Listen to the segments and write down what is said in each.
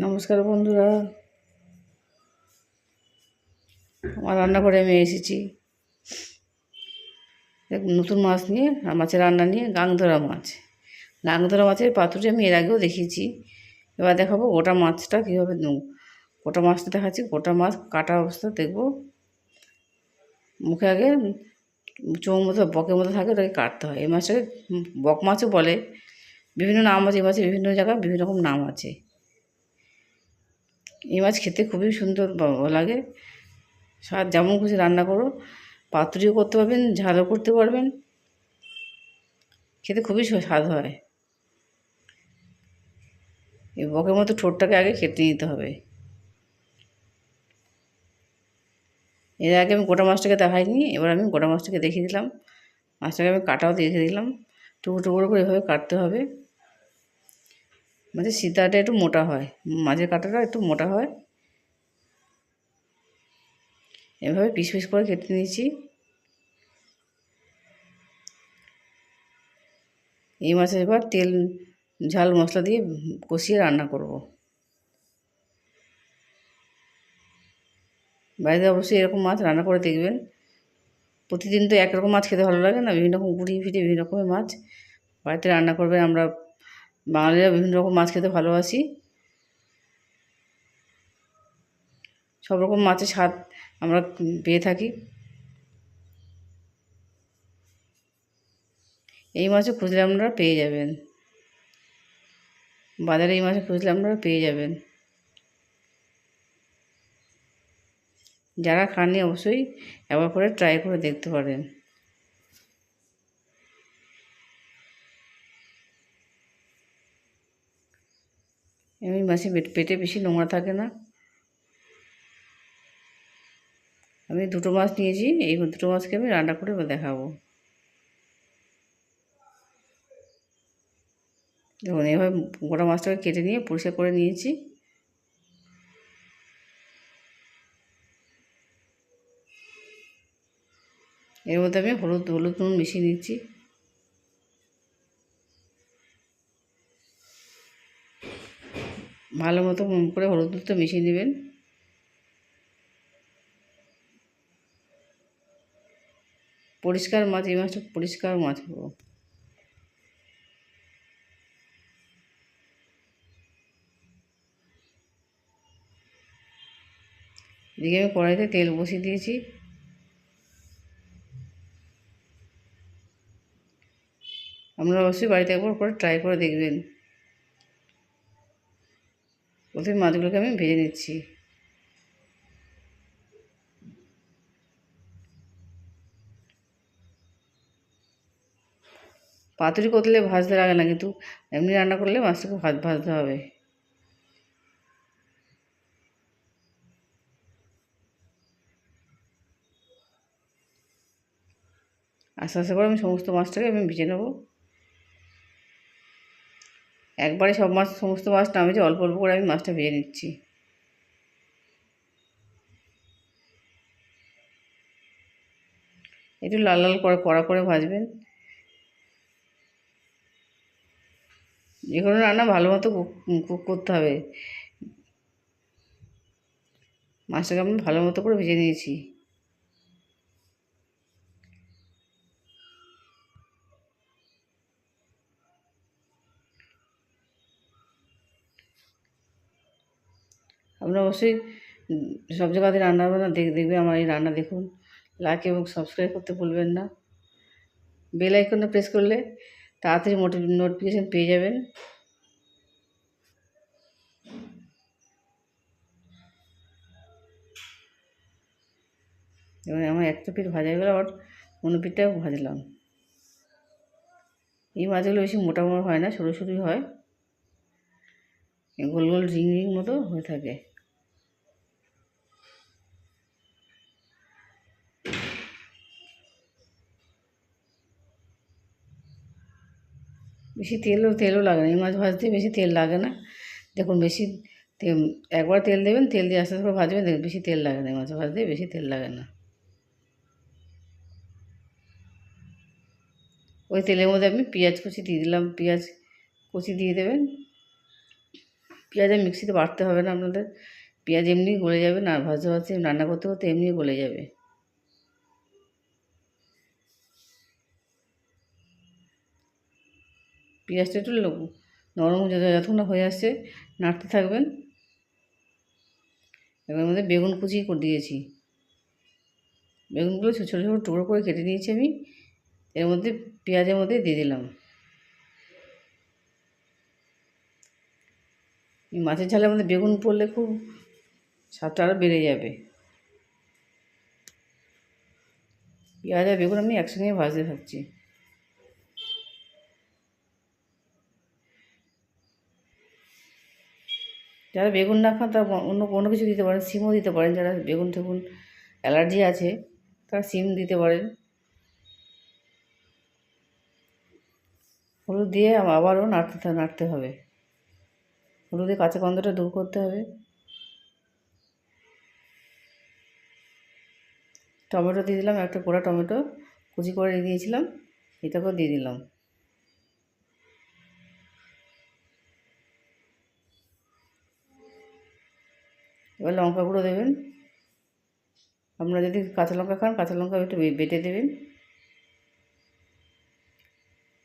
নমস্কার বন্ধুরা। আমার রান্নাঘরে আমি এসেছি। নতুন মাছ নিয়ে মাছের রান্না নিয়ে গাংধরা মাছ। গাংধরা মাছের পাতুরি আমি এর আগেও দেখিয়েছি। এবার দেখাবো গোটা মাছটা কীভাবে গোটা মাছটা দেখাচ্ছি, গোটা মাছ কাটা অবস্থা দেখব। মুখে আগে চোখ মতো, বকের মতো থাকে, ওটাকে কাটতে হয়। এই মাছটাকে বক মাছও বলে। বিভিন্ন নাম আছে এই মাছের বিভিন্ন জায়গায় বিভিন্ন রকম নাম আছে। এই মাছ খেতে খুবই সুন্দর লাগে। স্বাদ যেমন খুশি রান্না করো। পাতুরিও করতে পারবেন, ঝালও করতে পারবেন। খেতে খুবই স্বাদ হয়। এই বকের মতো ঠোঁটটাকে আগে কেটে নিতে হবে। এর আগে আমি গোটা মাছটাকে দেখাইনি, এবার আমি গোটা মাছটাকে দেখিয়ে দিলাম। মাছটাকে আমি কাটাও দেখে দিলাম। টুকরো টুকরো করে এভাবে কাটতে হবে। মাছের সীতাটা একটু মোটা হয় মাছের কাঁটাটা একটু মোটা হয়। এভাবে পিস পিস করে কেটে নিয়েছি। এই মাছের এবার তেল, ঝাল মশলা দিয়ে কষিয়ে রান্না করব। বাড়িতে অবশ্যই এরকম মাছ রান্না করে দেখবেন। প্রতিদিন তো একরকম মাছ খেতে ভালো লাগে না, বিভিন্ন রকম ঘুরিয়ে ফিরিয়ে বিভিন্ন রকমের মাছ। বাড়িতে রান্না করবেন আমরা বাঙালিরা বিভিন্ন রকম মাছ খেতে ভালোবাসি। সব রকম মাছের স্বাদ আমরা পেয়ে থাকি। এই মাছও খুঁজলে আপনারা পেয়ে যাবেন। বাজারে এই মাছ খুঁজলে আপনারা পেয়ে যাবেন। যারা খাননি অবশ্যই একবার করে ট্রাই করে দেখতে পারেন। এমনি মাছে পেটে বেশি নোংরা থাকে না। আমি দুটো মাছ নিয়েছি, এই দুটো মাছকে আমি রান্না করে দেখাবো। দেখুন এইভাবে গোটা মাছটাকে কেটে নিয়ে পরিষ্কার করে নিয়েছি। এর মধ্যে আমি হলুদ হলুদ নুন মিশিয়ে নিচ্ছি। ভালো মতো করে হলুদ দুধটা মিশিয়ে নেবেন। পরিষ্কার মাছ, এই মাছটা পরিষ্কার মাছ পাবো এদিকে আমি কড়াইতে তেল বসিয়ে দিয়েছি। আপনারা অবশ্যই বাড়িতে একবার করে ট্রাই করে দেখবেন। প্রথমে মাছগুলোকে আমি ভেজে নিচ্ছি। পাতুরি করলে ভাজতে লাগে না, কিন্তু এমনি রান্না করলে মাছটাকে ভাজ, ভাজতে হবে। আস্তে আস্তে করে আমি সমস্ত মাছটাকে আমি ভেজে নেব। একবারে সব মাছ, সমস্ত মাছ ভেজে অল্প অল্প করে আমি মাছটা ভেজে নিচ্ছি। একটু লাল লাল করে কড়া করে ভাজবেন। যে কোনো রান্না ভালো মতো কুক করতে হবে। মাছটাকে আমি ভালো মতো করে ভেজে নিয়েছি। আপনারা অবশ্যই সব জায়গাতে রান্না বান্না দেখ, দেখবে আমার এই রান্না দেখুন। লাইক এবং সাবস্ক্রাইব করতে ভুলবেন না। বেল আইকনটা প্রেস করলে তাড়াতাড়ি নোটিফিকেশান পেয়ে যাবেন। এবার আমার একটা পিঠ ভাজা গেলো, আবার অন্য পিঠটাও ভাজলাম। এই মাছগুলো বেশি মোটা মোটা হয় না সরু সরুই হয়। গোল গোল রিং রিং মতো হয়ে থাকে। বেশি তেলও তেলও লাগে না। এই মাছ ভাজতে বেশি তেল লাগে না। দেখুন, বেশি একবার তেল দেবেন, তেল দিয়ে আস্তে আস্তে করে ভাজবেন দেখুন বেশি তেল লাগে না। এই মাছ ভাজতে বেশি তেল লাগে না। ওই তেলের মধ্যে আপনি পেঁয়াজ কুচি দিয়ে দিলাম। পেঁয়াজ কুচি দিয়ে দেবেন। পেঁয়াজ মিক্সিতে বাটতে হবে না আপনাদের। পেঁয়াজ এমনি গলে যাবে না, ভাজতে ভাজতে রান্না করতে করতে এমনি গলে যাবে। পেঁয়াজটা একটু নরম যত- যতক্ষণ না হয়ে আসছে, নাড়তে থাকবেন। এবার মধ্যে বেগুন কুচি করে দিয়েছি। বেগুনগুলো ছোটো ছোটো টুকরো করে কেটে নিয়েছি আমি। এর মধ্যে পেঁয়াজের মধ্যে দিয়ে দিলাম। মাছের ঝালের মধ্যে বেগুন পড়লে খুব স্বাদটা আরও বেড়ে যাবে। পেঁয়াজ আর বেগুন আমি একসঙ্গে ভাজতে থাকছি। যারা বেগুন না খান তারা অন্য কোনো কিছু দিতে পারেন, সিমও দিতে পারেন। যারা বেগুন টেগুন অ্যালার্জি আছে, তারা সিম দিতে পারেন। হলুদ দিয়ে আবারও নাড়তে নাড়তে হবে। হলুদে কাঁচা গন্ধটা দূর করতে হবে। টমেটো দিয়ে দিলাম, একটা পোড়া টমেটো। কুচি করে দিয়েছিলাম, এটাকেও দিয়ে দিলাম। এবার লঙ্কা গুঁড়ো দেবেন। আপনারা যদি কাঁচা লঙ্কা খান, কাঁচা লঙ্কা একটু বেটে দেবেন।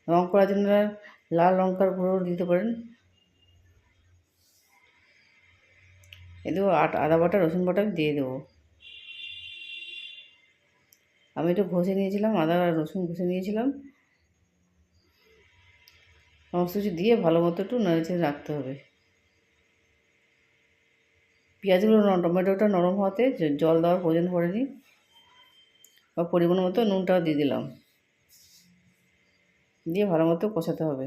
রং করার জন্য লাল লঙ্কার গুঁড়ো দিতে পারেন। এ দেবো আট আদা বাটা, রসুন বাটা দিয়ে দেবো। আমি একটু ঘষে নিয়েছিলাম, আদা আর রসুন ঘষে নিয়েছিলাম। সমস্ত কিছু দিয়ে ভালো মতো একটু নেড়ে রাখতে হবে। পেঁয়াজগুলো টমেটোটা নরম হওয়াতে জল দেওয়ার প্রয়োজন পড়েনি। বা পরিমাণ মতো নুনটাও দিয়ে দিলাম। দিয়ে ভালো মতো কষাতে হবে।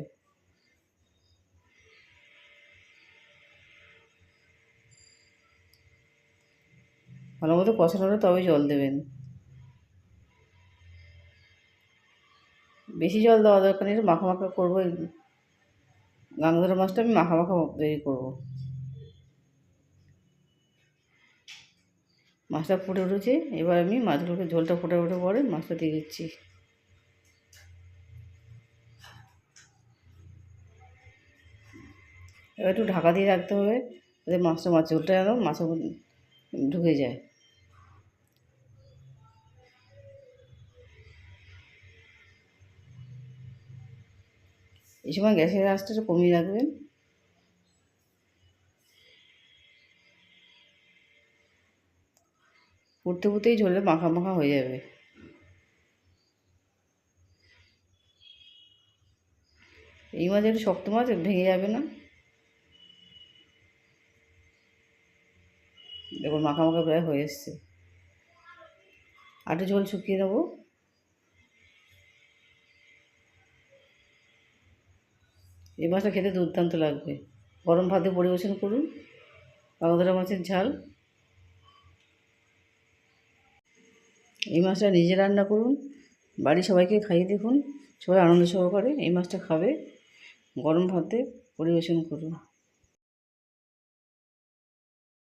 ভালো মতো কষানো হলে তবে জল দেবেন। বেশি জল দেওয়া দরকার নেই মাখা মাখা করব। এই গাঙ্গধরা মাছটা আমি মাখা মাখা তৈরি করব। মাছটা ফুটে উঠেছে। এবার আমি মাছগুলোকে ঝোলটা ফুটে উঠে পরে মাছটা দিয়ে দিচ্ছি। এবার একটু ঢাকা দিয়ে রাখতে হবে যাতে মাছটা মাছ ঝোলটা যেন মাছের ঢুকে যায়। এই সময় গ্যাসের একটু কমিয়ে রাখবেন। ফুটতে ফুটতেই ঝোলে মাখা মাখা হয়ে যাবে। এই মাছ একটু শক্ত মাছ ভেঙে যাবে না। দেখুন, মাখা মাখা প্রায় হয়ে এসছে। আটু ঝোল শুকিয়ে নেব। এই মাছটা খেতে দুর্দান্ত লাগবে। গরম ভাতে পরিবেশন করুন। বাগদরা মাছের ঝাল। এই মাছটা নিজে রান্না করুন। বাড়ি সবাইকে খাইয়ে দেখুন। সবাই আনন্দ সহকারে এই মাছটা খাবে। গরম ভাতে পরিবেশন করুন।